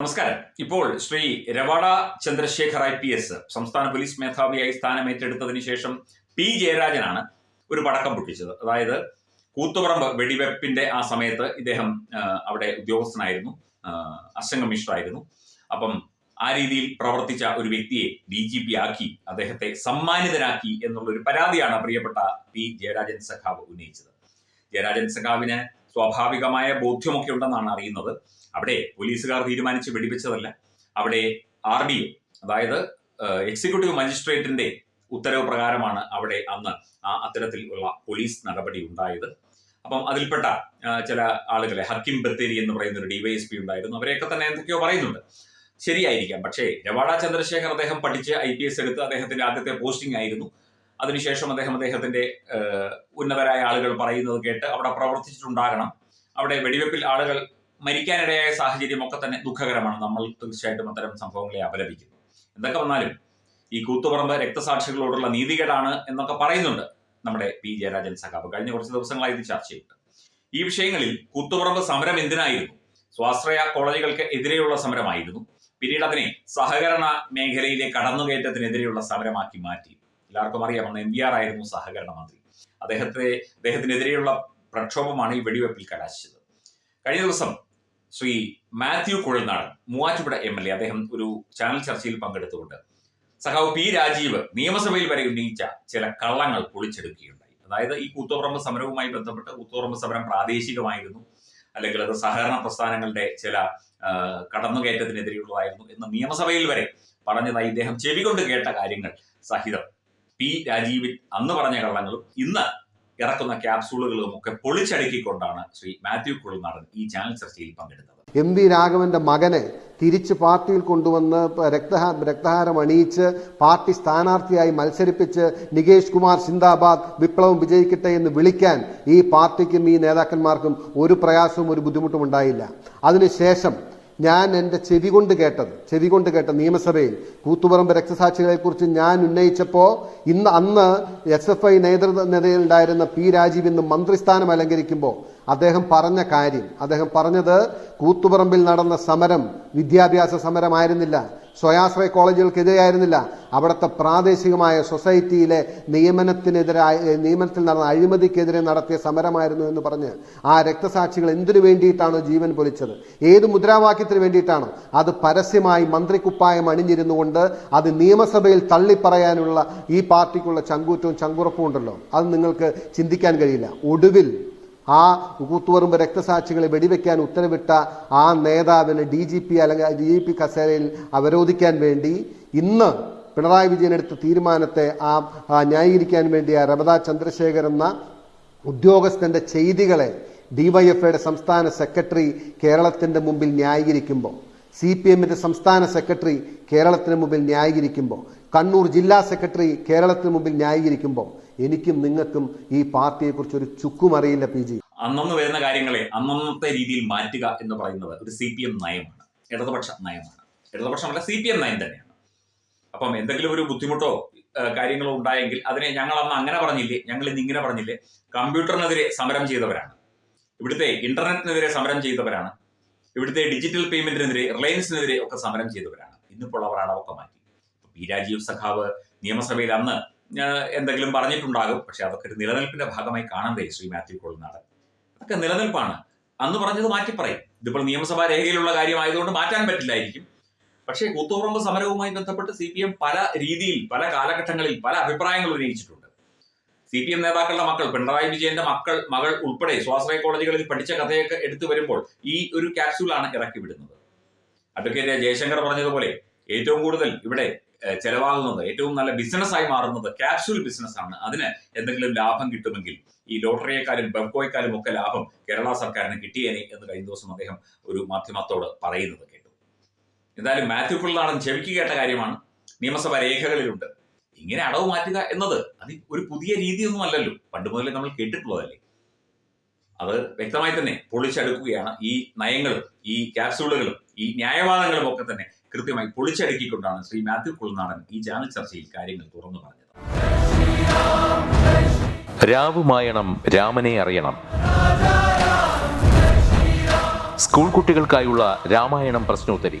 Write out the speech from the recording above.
നമസ്കാരം. ഇപ്പോൾ Shri Ravada Chandrasekhar I P S സംസ്ഥാന പോലീസ് മേധാവിയായി സ്ഥാനം ഏറ്റെടുത്തതിന് ശേഷം പി ജയരാജനാണ് ഒരു പടക്കം പൊട്ടിച്ചത്. അതായത് കൂത്തുപറമ്പ് വെടിവെപ്പിന്റെ ആ സമയത്ത് ഇദ്ദേഹം അവിടെ ഉദ്യോഗസ്ഥനായിരുന്നു. അസിസ്റ്റന്റ് കമ്മീഷണർ ആയിരുന്നു അപ്പം ആ രീതിയിൽ പ്രവർത്തിച്ച ഒരു വ്യക്തിയെ ഡി ജി പി ആക്കി അദ്ദേഹത്തെ സമ്മാനിതനാക്കി എന്നുള്ള ഒരു പരാതിയാണ് പ്രിയപ്പെട്ട പി ജയരാജൻ സഖാവ് ഉന്നയിച്ചത്. ജയരാജൻ സഖാവിന് സ്വാഭാവികമായ ബോധ്യമൊക്കെ ഉണ്ടെന്നാണ് അറിയുന്നത്. അവിടെ പോലീസുകാർ തീരുമാനിച്ച് വെടിവെച്ചതല്ല. അവിടെ ആർ ഡി അതായത് എക്സിക്യൂട്ടീവ് മജിസ്ട്രേറ്റിന്റെ ഉത്തരവ് പ്രകാരമാണ് അവിടെ അന്ന് ആ അത്തരത്തിൽ ഉള്ള പോലീസ് നടപടി ഉണ്ടായത്. അപ്പം അതിൽപ്പെട്ട ചില ആളുകളെ ഹക്കിം ബത്തേരി എന്ന് പറയുന്ന ഒരു ഡിവൈഎസ്പി ഉണ്ടായിരുന്നു. അവരെയൊക്കെ തന്നെ എന്തൊക്കെയോ പറയുന്നുണ്ട്. ശരിയായിരിക്കാം. പക്ഷേ രവാഡ ചന്ദ്രശേഖർ അദ്ദേഹം പഠിച്ച് ഐ പി എസ് എടുത്ത് അദ്ദേഹത്തിന്റെ ആദ്യത്തെ പോസ്റ്റിംഗ് ആയിരുന്നു. അതിനുശേഷം അദ്ദേഹം അദ്ദേഹത്തിന്റെ ഉന്നതരായ ആളുകൾ പറയുന്നത് കേട്ട് അവിടെ പ്രവർത്തിച്ചിട്ടുണ്ടാകണം. അവിടെ വെടിവെപ്പിൽ ആളുകൾ മരിക്കാനിടയായ സാഹചര്യം ഒക്കെ തന്നെ ദുഃഖകരമാണ്. നമ്മൾ തീർച്ചയായിട്ടും അത്തരം സംഭവങ്ങളെ അപലപിക്കുന്നു. എന്തൊക്കെ വന്നാലും ഈ കൂത്തുപറമ്പ് രക്തസാക്ഷികളോടുള്ള നീതികേടാണ് എന്നൊക്കെ പറയുന്നുണ്ട് നമ്മുടെ പി. ജയരാജൻ സഖാവ്. കഴിഞ്ഞ കുറച്ച് ദിവസങ്ങളായി ഇത് ചർച്ച ചെയ്തിട്ട് ഈ വിഷയങ്ങളിൽ കൂത്തുപറമ്പ് സമരം എന്തിനായിരുന്നു? സ്വാശ്രയ കോളേജുകൾക്ക് എതിരെയുള്ള സമരമായിരുന്നു. പിന്നീട് അതിനെ സഹകരണ മേഖലയിലെ കടന്നുകയറ്റത്തിനെതിരെയുള്ള സമരമാക്കി മാറ്റി. എല്ലാവർക്കും അറിയാം അന്ന് എം വി ആർ ആയിരുന്നു സഹകരണ മന്ത്രി. അദ്ദേഹത്തെ അദ്ദേഹത്തിനെതിരെയുള്ള പ്രക്ഷോഭമാണ് ഈ വെടിവെപ്പിൽ കലാശിച്ചത്. കഴിഞ്ഞ ദിവസം Shri Mathew Kuzhalnadan Muvattupuzha M L A അദ്ദേഹം ഒരു ചാനൽ ചർച്ചയിൽ പങ്കെടുത്തുകൊണ്ട് സഖാവ് പി രാജീവ് നിയമസഭയിൽ വരെ ഉന്നയിച്ച ചില കള്ളങ്ങൾ പൊളിച്ചെടുക്കുകയുണ്ടായി. അതായത് ഈ കൂത്തുപറമ്പ് സമരവുമായി ബന്ധപ്പെട്ട് കൂത്തുപറമ്പ് സമരം പ്രാദേശികമായിരുന്നു അല്ലെങ്കിൽ അത് സഹകരണ പ്രസ്ഥാനങ്ങളുടെ ചില കടന്നുകയറ്റത്തിനെതിരെയുള്ളതായിരുന്നു എന്ന് നിയമസഭയിൽ വരെ പറഞ്ഞതായി ഇദ്ദേഹം ചെവികൊണ്ട് കേട്ട കാര്യങ്ങൾ സഹിതം പി രാജീവിൻ അന്ന് പറഞ്ഞ കള്ളങ്ങളും ഇന്ന് ഇറക്കുന്ന ക്യാപ്സൂളുകളും ഒക്കെ പൊളിച്ചടുക്കിക്കൊണ്ടാണ് ശ്രീ മാത്യു കുളനാടൻ ഈ ചാനൽ ചർച്ചയിൽ പങ്കെടുത്തത്. എം വി രാഘവന്റെ മകനെ തിരിച്ച് പാർട്ടിയിൽ കൊണ്ടുവന്ന് രക്തഹാ രക്തഹാരം അണിയിച്ച് പാർട്ടി സ്ഥാനാർത്ഥിയായി മത്സരിപ്പിച്ച് നികേഷ് കുമാർ സിന്ദാബാദ് വിപ്ലവം വിജയിക്കട്ടെ എന്ന് വിളിക്കാൻ ഈ പാർട്ടിക്കും ഈ നേതാക്കന്മാർക്കും ഒരു പ്രയാസവും ഒരു ബുദ്ധിമുട്ടും ഉണ്ടായില്ല. അതിനുശേഷം ഞാൻ എന്റെ ചെവി കൊണ്ട് കേട്ടത് ചെവി കൊണ്ട് കേട്ട നിയമസഭയിൽ കൂത്തുപറമ്പ് രക്തസാക്ഷികളെക്കുറിച്ച് ഞാൻ ഉന്നയിച്ചപ്പോൾ ഇന്ന് അന്ന് എസ് എഫ് ഐ നേതൃനിരയിലുണ്ടായിരുന്ന പി രാജീവ് ഇന്ന് മന്ത്രിസ്ഥാനം അലങ്കരിക്കുമ്പോൾ അദ്ദേഹം പറഞ്ഞ കാര്യം അദ്ദേഹം പറഞ്ഞത് കൂത്തുപറമ്പിൽ നടന്ന സമരം വിദ്യാഭ്യാസ സമരമായിരുന്നില്ല സ്വയാശ്രയ കോളേജുകൾക്കെതിരെയായിരുന്നില്ല അവിടുത്തെ പ്രാദേശികമായ സൊസൈറ്റിയിലെ നിയമനത്തിനെതിരായ നിയമനത്തിൽ നടന്ന അഴിമതിക്കെതിരെ നടത്തിയ സമരമായിരുന്നു എന്ന് പറഞ്ഞ് ആ രക്തസാക്ഷികൾ എന്തിനു വേണ്ടിയിട്ടാണോ ജീവൻ പൊലിച്ചത്? ഏത് മുദ്രാവാക്യത്തിന് വേണ്ടിയിട്ടാണോ? അത് പരസ്യമായി മന്ത്രിക്കുപ്പായം അണിഞ്ഞിരുന്നുകൊണ്ട് അത് നിയമസഭയിൽ തള്ളിപ്പറയാനുള്ള ഈ പാർട്ടിക്കുള്ള ചങ്കൂറ്റവും ചങ്കുറപ്പും ഉണ്ടല്ലോ. അത് നിങ്ങൾക്ക് ചിന്തിക്കാൻ കഴിയില്ല. ഒടുവിൽ ആ കൂത്തുപറമ്പ് രക്തസാക്ഷികളെ വെടിവെക്കാൻ ഉത്തരവിട്ട ആ നേതാവിനെ ഡി ജി പി അല്ലെങ്കിൽ ഡി ജി പി കസേരയിൽ അവരോധിക്കാൻ വേണ്ടി ഇന്ന് പിണറായി വിജയൻ എടുത്ത തീരുമാനത്തെ ആ ന്യായീകരിക്കാൻ വേണ്ടി ആ രമത ചന്ദ്രശേഖർ എന്ന ഉദ്യോഗസ്ഥന്റെ ചെയ്തികളെ ഡിവൈഎഫ്ഐയുടെ സംസ്ഥാന സെക്രട്ടറി കേരളത്തിന്റെ മുമ്പിൽ ന്യായീകരിക്കുമ്പോൾ സി പി എമ്മിന്റെ സംസ്ഥാന സെക്രട്ടറി കേരളത്തിന് മുമ്പിൽ ന്യായീകരിക്കുമ്പോൾ കണ്ണൂർ ജില്ലാ സെക്രട്ടറി കേരളത്തിന് മുമ്പിൽ ന്യായീകരിക്കുമ്പോൾ എനിക്കും നിങ്ങൾക്കും ഈ പാർട്ടിയെക്കുറിച്ച് ഒരു ചുക്കും അറിയില്ല പി ജി. അന്നന്ന് വരുന്ന കാര്യങ്ങളെ അന്നന്നത്തെ രീതിയിൽ മാറ്റുക എന്ന് പറയുന്നത് ഒരു സി പി എം നയമാണ് ഇടതുപക്ഷ നയമാണ്. ഇടതുപക്ഷമല്ല സി പി എം നയം തന്നെയാണ്. അപ്പം എന്തെങ്കിലും ഒരു ബുദ്ധിമുട്ടോ കാര്യങ്ങളോ ഉണ്ടായെങ്കിൽ അതിനെ ഞങ്ങൾ അന്ന് അങ്ങനെ പറഞ്ഞില്ലേ ഞങ്ങൾ ഇന്ന് ഇങ്ങനെ പറഞ്ഞില്ലേ കമ്പ്യൂട്ടറിനെതിരെ സമരം ചെയ്തവരാണ്. ഇവിടുത്തെ ഇന്റർനെറ്റിനെതിരെ സമരം ചെയ്തവരാണ്. ഇവിടുത്തെ ഡിജിറ്റൽ പേയ്മെന്റിനെതിരെ റിലയൻസിനെതിരെ ഒക്കെ സമരം ചെയ്തവരാണ്. ഇന്നിപ്പോൾ അവർ അളവൊക്കെ മാറ്റി. പി രാജീവ് സഖാവ് നിയമസഭയിൽ അന്ന് എന്തെങ്കിലും പറഞ്ഞിട്ടുണ്ടാകും. പക്ഷെ അതൊക്കെ ഒരു നിലനിൽപ്പിന്റെ ഭാഗമായി കാണണ്ടേ ശ്രീ മാത്യു കൊള്ളുന്നാട് അതൊക്കെ നിലനിൽപ്പാണ്. അന്ന് പറഞ്ഞത് മാറ്റി പറയും ഇതിപ്പോൾ നിയമസഭാ രേഖയിലുള്ള കാര്യമായതുകൊണ്ട് മാറ്റാൻ പറ്റില്ലായിരിക്കും. പക്ഷേ കൂത്തുപറമ്പ് സമരവുമായി ബന്ധപ്പെട്ട് സി പി എം പല രീതിയിൽ പല കാലഘട്ടങ്ങളിൽ പല അഭിപ്രായങ്ങൾ ഉന്നയിച്ചിട്ടുണ്ട്. സി പി എം നേതാക്കളുടെ മക്കൾ പിണറായി വിജയന്റെ മക്കൾ മകൾ ഉൾപ്പെടെ സ്വാശ്രയ കോളേജുകളിൽ പഠിച്ച കഥയൊക്കെ എടുത്തു വരുമ്പോൾ ഈ ഒരു ക്യാപ്സ്യൂളാണ് ഇറക്കി വിടുന്നത്. അഡ്വക്കേറ്റ് ജയശങ്കർ പറഞ്ഞതുപോലെ ഏറ്റവും കൂടുതൽ ഇവിടെ ചെലവാകുന്നത് ഏറ്റവും നല്ല ബിസിനസ്സായി മാറുന്നത് ക്യാപ്സ്യൂൾ ബിസിനസ് ആണ്. അതിന് എന്തെങ്കിലും ലാഭം കിട്ടുമെങ്കിൽ ഈ ലോട്ടറിയെക്കാളും ബെബ്കോയെക്കാളും ഒക്കെ ലാഭം കേരള സർക്കാരിന് കിട്ടിയേനെ എന്ന് കഴിഞ്ഞ ദിവസം അദ്ദേഹം ഒരു മാധ്യമത്തോട് പറയുന്നത് കേട്ടു. എന്തായാലും മാത്യു പിള്ളാടൻ ചെവിക്ക് കേട്ട കാര്യമാണ്. നിയമസഭ രേഖകളിലുണ്ട്. ഇങ്ങനെ അടവ് മാറ്റുക എന്നത് അത് ഒരു പുതിയ രീതിയൊന്നും അല്ലല്ലോ. പണ്ട് മുതലേ നമ്മൾ കേട്ടിട്ടുള്ളതല്ലേ. അത് വ്യക്തമായി തന്നെ പൊളിച്ചടുക്കുകയാണ് ഈ നയങ്ങളും ഈ ക്യാപ്സ്യൂളുകളും ഈ ന്യായവാദങ്ങളും ഒക്കെ തന്നെ കൃത്യമായി പൊളിച്ചടുക്കിക്കൊണ്ടാണ് ശ്രീ മാത്യു കുളനാടൻ ഈ ചാനൽ ചർച്ചയിൽ കാര്യങ്ങൾ തുറന്നു പറഞ്ഞത്. രാവുമായണം രാമനെ അറിയണം. സ്കൂൾ കുട്ടികൾക്കായുള്ള രാമായണം പ്രശ്നോത്തരി.